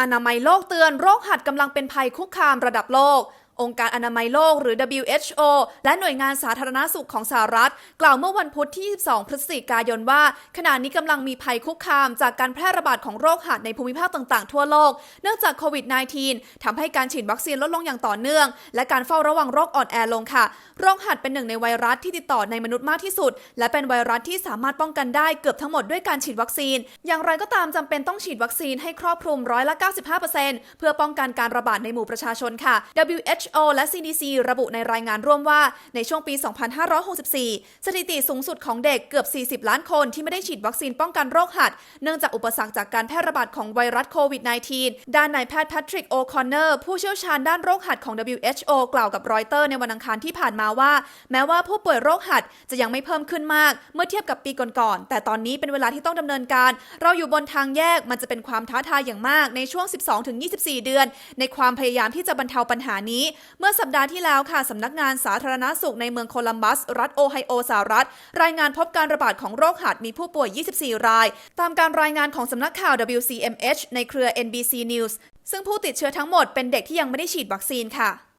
อนามัยโลกเตือนโรคหัดกำลังเป็นภัยคุกคามระดับโลก องค์การอนามัยโลกหรือ WHO และหน่วยงานสาธารณสุขของสหรัฐ กล่าวเมื่อวันพุธที่ 22 พฤศจิกายนว่า ขณะนี้กำลังมีภัยคุกคามจากการแพร่ระบาดของโรคหัดในภูมิภาคต่างๆ ทั่วโลก เนื่องจากโควิด -19 ทำให้การฉีดวัคซีนลดลงอย่างต่อเนื่อง และการเฝ้าระวังโรคอ่อนแอลงค่ะ โรคหัดเป็นหนึ่งในไวรัสที่ติดต่อในมนุษย์มากที่สุด และเป็นไวรัสที่สามารถป้องกันได้เกือบทั้งหมดด้วยการฉีดวัคซีน อย่างไรก็ตามจำเป็นต้องฉีดวัคซีนให้ครอบคลุมร้อยละ95%เพื่อป้องกันการระบาดในหมู่ประชาชนค่ะ WHO WHO และ CDC ระบุในรายงานร่วมว่า ในช่วงปี 2564 สถิติสูงสุดของเด็กเกือบ 40 ล้านคนที่ไม่ได้ฉีดวัคซีนป้องกันโรคหัด เนื่องจากอุปสรรคจากการแพร่ระบาดของไวรัสโควิด -19 ด้านนายแพทย์แพทริกโอคอนเนอร์ผู้เชี่ยวชาญด้านโรคหัดของ WHO กล่าวกับรอยเตอร์ในวันอังคารที่ผ่านมาว่า แม้ว่าผู้ป่วยโรคหัดจะยังไม่เพิ่มขึ้นมาก เมื่อเทียบกับปีก่อนๆแต่ตอนนี้เป็นเวลาที่ต้องดำเนินการ เราอยู่บนทางแยกมันจะเป็นความท้าทายอย่างมากในช่วง 12-24 เดือน ในความพยายามที่จะบรรเทาปัญหานี้เมื่อสัปดาห์ที่แล้วค่ะสำนักงานสาธารณสุขในเมืองโคลัมบัส รัฐโอไฮโอสหรัฐ รายงานพบการระบาดของโรคหัดมีผู้ป่วย 24 ราย ตามการรายงานของสำนักข่าว WCMH ในเครือ NBC News ซึ่งผู้ติดเชื้อทั้งหมดเป็นเด็กที่ยังไม่ได้ฉีดวัคซีนค่ะ